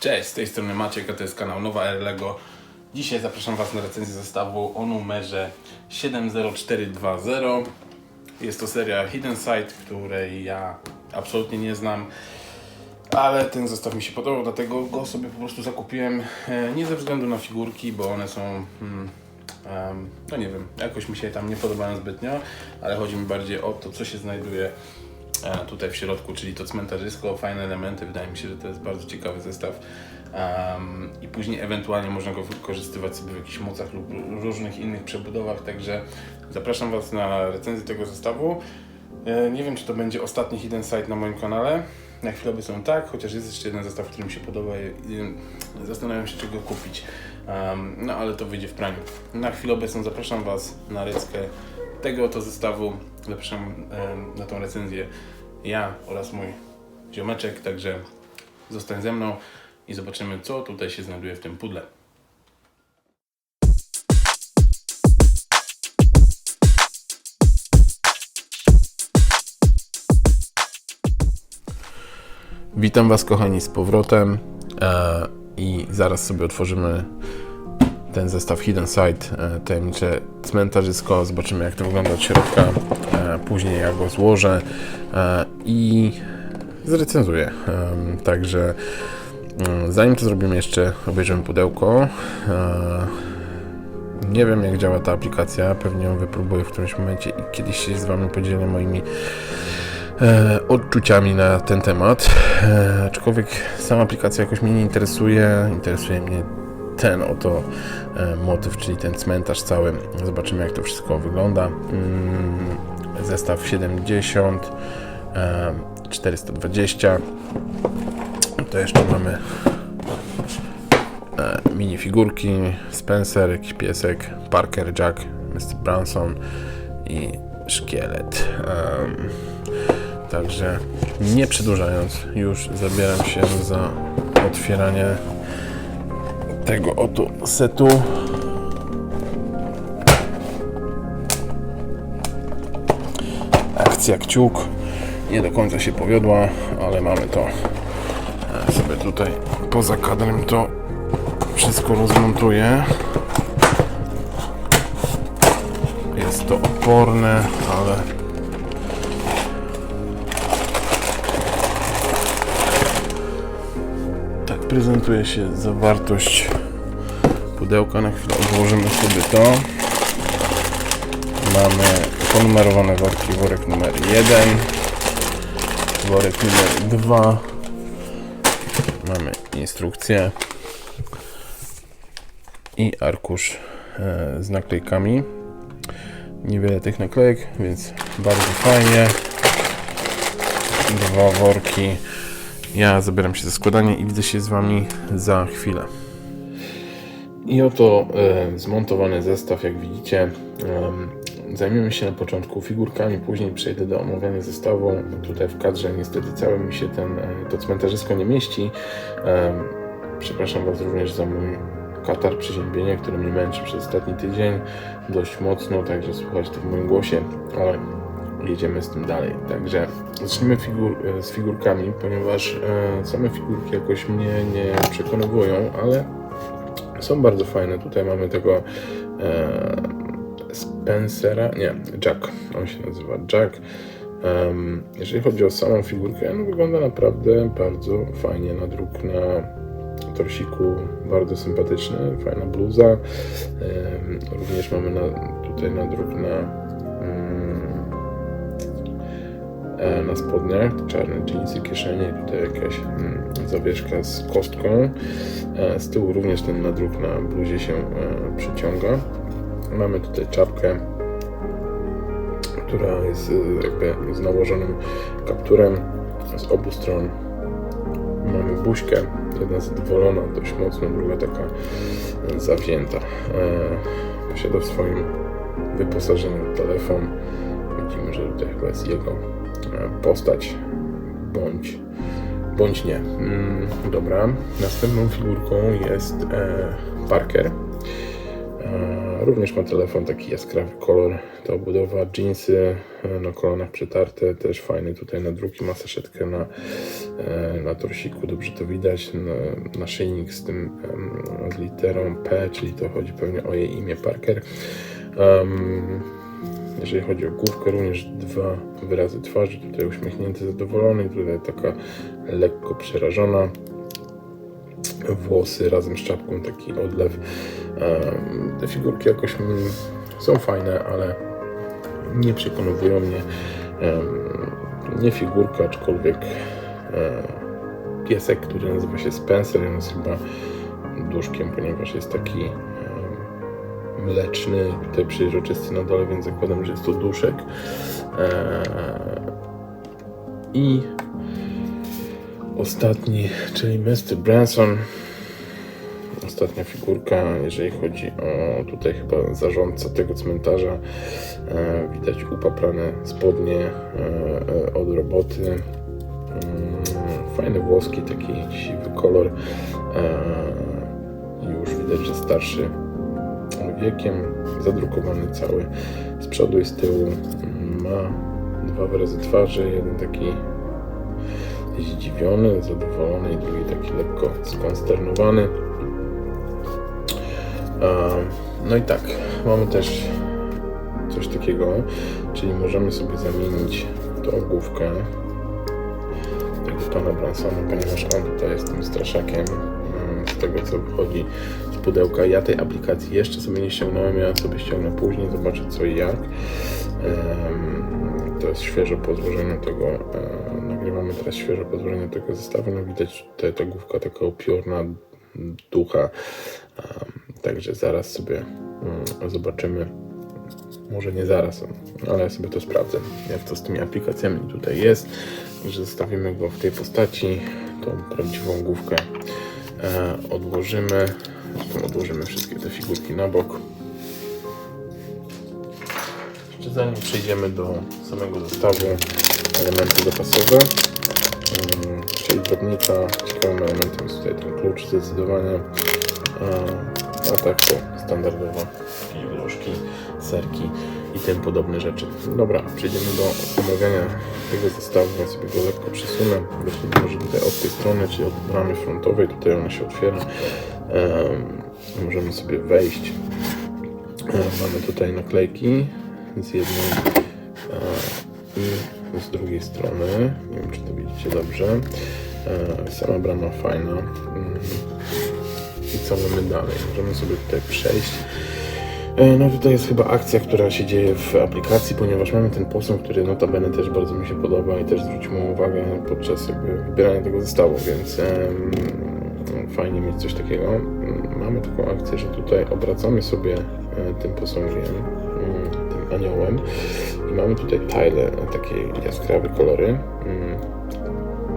Cześć, z tej strony Maciek, a to jest kanał Nowa Air Lego. Dzisiaj zapraszam Was na recenzję zestawu o numerze 70420. Jest to seria Hidden Side, której ja absolutnie nie znam, ale ten zestaw mi się podobał, dlatego go sobie po prostu zakupiłem. e, Nie ze względu na figurki, bo one są. Hmm, no nie wiem, jakoś mi się tam nie podobają zbytnio, ale chodzi mi bardziej o to, co się znajduje tutaj w środku, czyli to cmentarzysko, fajne elementy. Wydaje mi się, że to jest bardzo ciekawy zestaw. Em, I później ewentualnie można go wykorzystywać sobie w jakichś mocach lub różnych innych przebudowach. Także zapraszam Was na recenzję tego zestawu. E, Nie wiem, czy to będzie ostatni Hidden Site na moim kanale. Na chwilę obecną tak, chociaż jest jeszcze jeden zestaw, który mi się podoba i zastanawiam się, czego kupić. Em, no ale to wyjdzie w praniu. Na chwilę obecną zapraszam Was na reckę tego oto zestawu. Zapraszam na tą recenzję ja oraz mój ziomeczek, także zostań ze mną i zobaczymy, co tutaj się znajduje w tym pudle. Witam Was, kochani, z powrotem e, i zaraz sobie otworzymy ten zestaw Hidden Side, e, tajemnicze cmentarzysko. Zobaczymy, jak to wygląda od środka. E, później, jak go złożę e, i zrecenzuję. Także mm, zanim to zrobimy, jeszcze obejrzymy pudełko. Nie wiem, jak działa ta aplikacja. Pewnie ją wypróbuję w którymś momencie i kiedyś się z Wami podzielę moimi odczuciami na ten temat. Aczkolwiek sama aplikacja jakoś mnie nie interesuje. Interesuje mnie ten oto e, motyw, czyli ten cmentarz cały. Zobaczymy, jak to wszystko wygląda. Mm, zestaw 70, e, 420. To jeszcze mamy e, minifigurki, Spencer, jakiś piesek, Parker, Jack, Mr. Branson i szkielet. Także nie przedłużając, już zabieram się za otwieranie tego oto setu. Akcja kciuk nie do końca się powiodła, ale mamy to. Ja sobie tutaj poza kadrem to wszystko rozmontuję. Jest to oporne, ale Tak prezentuje się zawartość pudełka. Na chwilę odłożymy sobie to. Mamy ponumerowane worki. Worek numer 1, worek numer 2. Mamy instrukcję i arkusz e, z naklejkami. Niewiele tych naklejek, więc bardzo fajnie. Dwa worki. Ja zabieram się za składanie i widzę się z Wami za chwilę. I oto e, zmontowany zestaw, jak widzicie. Em, zajmiemy się na początku figurkami, później przejdę do omawiania zestawu. Tutaj w kadrze niestety cały mi się ten, e, to cmentarzysko nie mieści. Przepraszam Was również za mój katar, przeziębienie, które mnie męczy przez ostatni tydzień dość mocno, także słuchać to w moim głosie, ale jedziemy z tym dalej. Także zacznijmy figur, e, z figurkami, ponieważ e, same figurki jakoś mnie nie przekonywują, ale są bardzo fajne. Tutaj mamy tego e, Spencera, nie, Jack, on się nazywa Jack. Em, jeżeli chodzi o samą figurkę, no wygląda naprawdę bardzo fajnie na druk na torsiku, bardzo sympatyczny, fajna bluza. Em, również mamy na, tutaj na e, na spodniach, czarne jeansy, kieszenie, tutaj jakaś mm, zawieszka z kostką. E, z tyłu również ten nadruk na bluzie się e, przyciąga. Mamy tutaj czapkę, która jest e, jakby z nałożonym kapturem z obu stron. Mamy buźkę, jedna zadowolona dość mocno, druga taka e, zawzięta. E, posiada w swoim wyposażeniu telefon. Widzimy, że tutaj chyba jest jego e, postać, bądź, bądź nie. Mm, dobra, następną figurką jest e, Parker. E, również ma telefon, taki jaskrawy kolor. To obudowa, jeansy e, na kolanach przetarte, też fajny tutaj na drugi, ma saszetkę na na torsiku, dobrze to widać, na, naszyjnik z tym z literą P, czyli to chodzi pewnie o jej imię Parker. Em, jeżeli chodzi o główkę, również dwa wyrazy twarzy, tutaj uśmiechnięty, zadowolony, tutaj taka lekko przerażona. Włosy razem z czapką, taki odlew. Te figurki jakoś są fajne, ale nie przekonywują mnie. Nie figurka, aczkolwiek piesek, który nazywa się Spencer, on jest chyba duszkiem, ponieważ jest taki mleczny, tutaj przejrzysty na dole, więc zakładam, że jest to duszek. E, I ostatni, czyli Mr. Branson. Ostatnia figurka, jeżeli chodzi o tutaj chyba zarządca tego cmentarza. E, widać upaprane spodnie e, e, od roboty. Fajne włoski, taki siwy kolor. Już widać, że starszy wiekiem, zadrukowany cały z przodu i z tyłu. Ma dwa wyrazy twarzy, jeden taki zdziwiony, zadowolony i drugi taki lekko skonsternowany. No i tak, mamy też coś takiego, czyli możemy sobie zamienić tą główkę tego pana Bransona, ponieważ on tutaj jest tym straszakiem mm, z tego co wychodzi pudełka. Ja tej aplikacji jeszcze sobie nie ściągnąłem, ja sobie ściągnę później, zobaczę co i jak. To jest świeżo po złożeniu tego, e, nagrywamy teraz świeżo po złożeniu tego zestawu, no widać tutaj ta główka taka upiorna ducha, także zaraz sobie mm, zobaczymy może nie zaraz, ale ja sobie to sprawdzę, jak to z tymi aplikacjami tutaj jest. Zostawimy go w tej postaci, tą prawdziwą główkę e, odłożymy. Odłożymy wszystkie te figurki na bok. Jeszcze zanim przejdziemy do samego zestawu, elementy zapasowe, mm, czyli drobnica. Ciekawym elementem jest tutaj ten klucz zdecydowanie. E, A tak to standardowo gruszki, serki i tym podobne rzeczy. Dobra, przejdziemy do omawiania tego zestawu. Ja sobie go lekko przesunę. Zacznijmy może tutaj od tej strony, czyli od bramy frontowej. Tutaj ona się otwiera. Em, możemy sobie wejść. Mamy tutaj naklejki z jednej e, i z drugiej strony. Nie wiem, czy to widzicie dobrze. E, sama brama fajna. Mm. I co mamy dalej? Możemy sobie tutaj przejść. E, No tutaj jest chyba akcja, która się dzieje w aplikacji, ponieważ mamy ten posąg, który notabene też bardzo mi się podoba i też zwróciłem uwagę podczas jakby wybierania tego zestawu, więc fajnie mieć coś takiego. Mm, Mamy taką akcję, że tutaj obracamy sobie e, tym posągiem, mm, tym aniołem i mamy tutaj tile, e, takie jaskrawe kolory. Mm,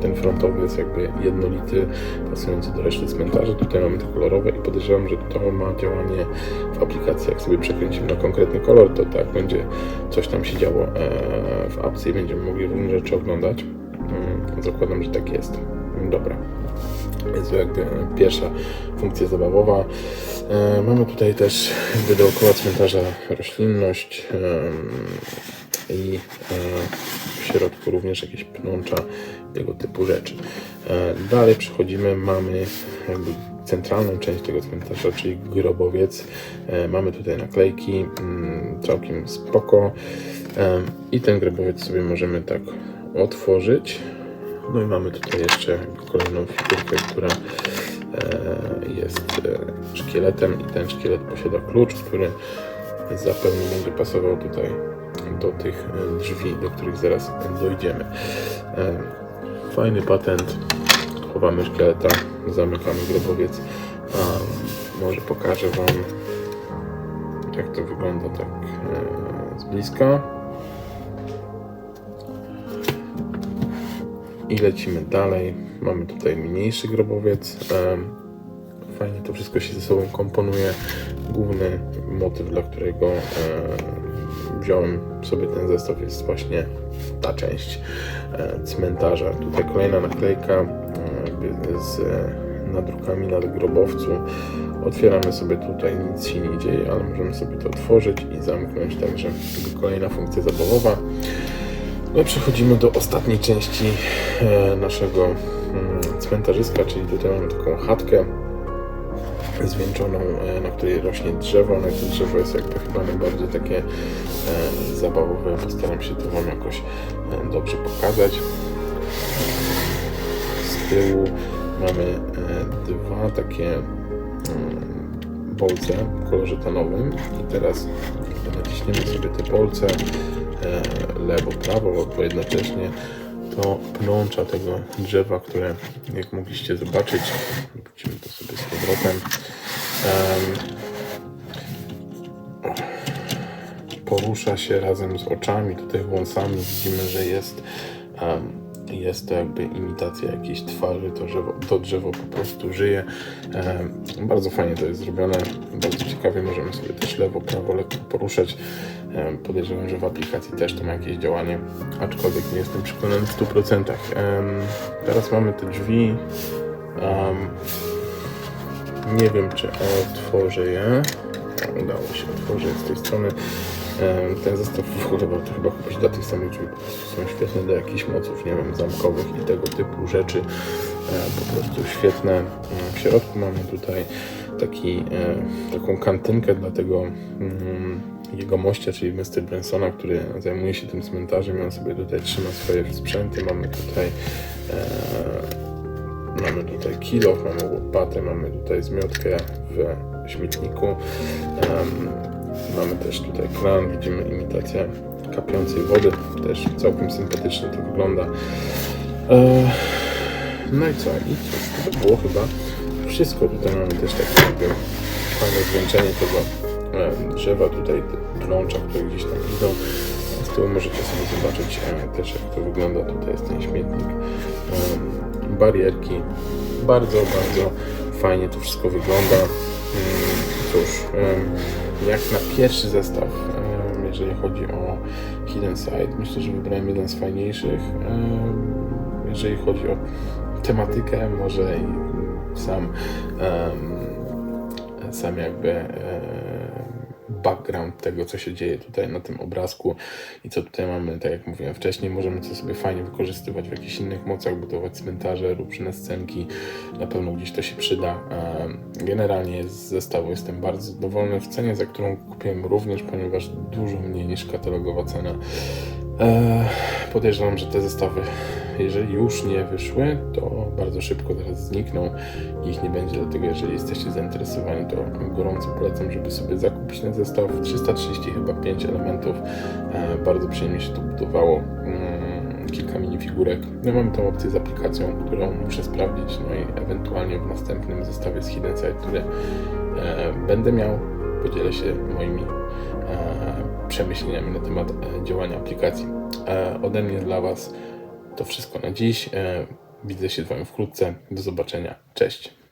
ten frontowy jest jakby jednolity, pasujący do reszty cmentarza. Tutaj mamy te kolorowe i podejrzewam, że to ma działanie w aplikacji. Jak sobie przekręcimy na konkretny kolor, to tak będzie coś tam się działo e, w apce i będziemy mogli różne rzeczy oglądać. Zakładam, że tak jest. Dobra. Jest jakby pierwsza funkcja zabawowa. E, Mamy tutaj też dookoła cmentarza roślinność em, i e, w środku również jakieś pnącza, tego typu rzeczy. E, Dalej przechodzimy, mamy jakby centralną część tego cmentarza, czyli grobowiec. E, Mamy tutaj naklejki, mm, całkiem spoko. E, I ten grobowiec sobie możemy tak otworzyć. No i mamy tutaj jeszcze kolejną figurkę, która e, jest e, szkieletem i ten szkielet posiada klucz, który zapewne będzie pasował tutaj do tych e, drzwi, do których zaraz dojdziemy. Fajny patent. Chowamy szkieleta, zamykamy grobowiec. A, może pokażę Wam, jak to wygląda tak z bliska. I lecimy dalej. Mamy tutaj mniejszy grobowiec. Fajnie to wszystko się ze sobą komponuje. Główny motyw, dla którego wziąłem sobie ten zestaw, jest właśnie ta część e, cmentarza. Tutaj kolejna naklejka e, z e, nadrukami na grobowcu. Otwieramy sobie tutaj, nic się nie dzieje, ale możemy sobie to otworzyć i zamknąć, także kolejna funkcja zabawowa. No przechodzimy do ostatniej części e, naszego mm, cmentarzyska, czyli tutaj mamy taką chatkę zwieńczoną, e, na której rośnie drzewo. No i to drzewo jest jakby chyba najbardziej takie e, zabawowe. Postaram się to Wam jakoś dobrze pokazać. Z tyłu mamy dwa takie mm, bolce w kolorze tonowym i teraz naciśniemy sobie te bolce lewo, prawo albo jednocześnie to pnącza tego drzewa, które jak mogliście zobaczyć, wrócimy to sobie z powrotem, em, porusza się razem z oczami, tutaj wąsami widzimy, że jest, jest to jakby imitacja jakiejś twarzy, to drzewo, to drzewo po prostu żyje. Em, bardzo fajnie to jest zrobione, bardzo ciekawie możemy sobie też lewo, prawo lekko poruszać. Em, Podejrzewam, że w aplikacji też to ma jakieś działanie, aczkolwiek nie jestem przekonany w 100%. Em, Teraz mamy te drzwi. Em, Nie wiem, czy otworzę je. O, Udało się, otworzę z tej strony. Ten zestaw w ogóle to chyba kupić dla tych samych drzwi. Są świetne do jakichś moców, nie wiem, zamkowych i tego typu rzeczy. Po prostu świetne. W środku mamy tutaj taki, taką kantynkę dla tego mm, jego mościa, czyli Mr. Bransona, który zajmuje się tym cmentarzem on sobie tutaj trzyma swoje sprzęty. Mamy tutaj Mamy tutaj kilo, mamy łopatę, mamy tutaj zmiotkę w śmietniku. Mamy też tutaj kran, widzimy imitację kapiącej wody, też całkiem sympatycznie to wygląda. E, no i co? I to by było chyba wszystko. Tutaj mamy też takie jakby fajne zwieńczenie tego e, drzewa, tutaj plącza, które gdzieś tam idą. Z tyłu możecie sobie zobaczyć e, też jak to wygląda. Tutaj jest ten śmietnik. Em, barierki. Bardzo, bardzo fajnie to wszystko wygląda. Mm, Cóż, jak na pierwszy zestaw, jeżeli chodzi o Hidden Side, myślę, że wybrałem jeden z fajniejszych. Jeżeli chodzi o tematykę, może sam, sam jakby em, background tego, co się dzieje tutaj na tym obrazku i co tutaj mamy, tak jak mówiłem wcześniej, możemy to sobie fajnie wykorzystywać w jakichś innych mocach, budować cmentarze, różne scenki, na pewno gdzieś to się przyda. Generalnie z zestawu jestem bardzo zadowolony w cenie, za którą kupiłem również, ponieważ dużo mniej niż katalogowa cena. Eee, Podejrzewam, że te zestawy, jeżeli już nie wyszły, to bardzo szybko teraz znikną ich nie będzie, dlatego jeżeli jesteście zainteresowani, to gorąco polecam, żeby sobie zakupić ten zestaw. 330 chyba 5 elementów, Eee, bardzo przyjemnie się to budowało. Mm, Kilka minifigurek. No mamy tą opcję z aplikacją, którą muszę sprawdzić, no i ewentualnie w następnym zestawie z Hidden Side, który e, będę miał, podzielę się moimi e, przemyśleniami na temat e, działania aplikacji. Ode mnie dla Was to wszystko na dziś. E, widzę się z Wami wkrótce. Do zobaczenia. Cześć.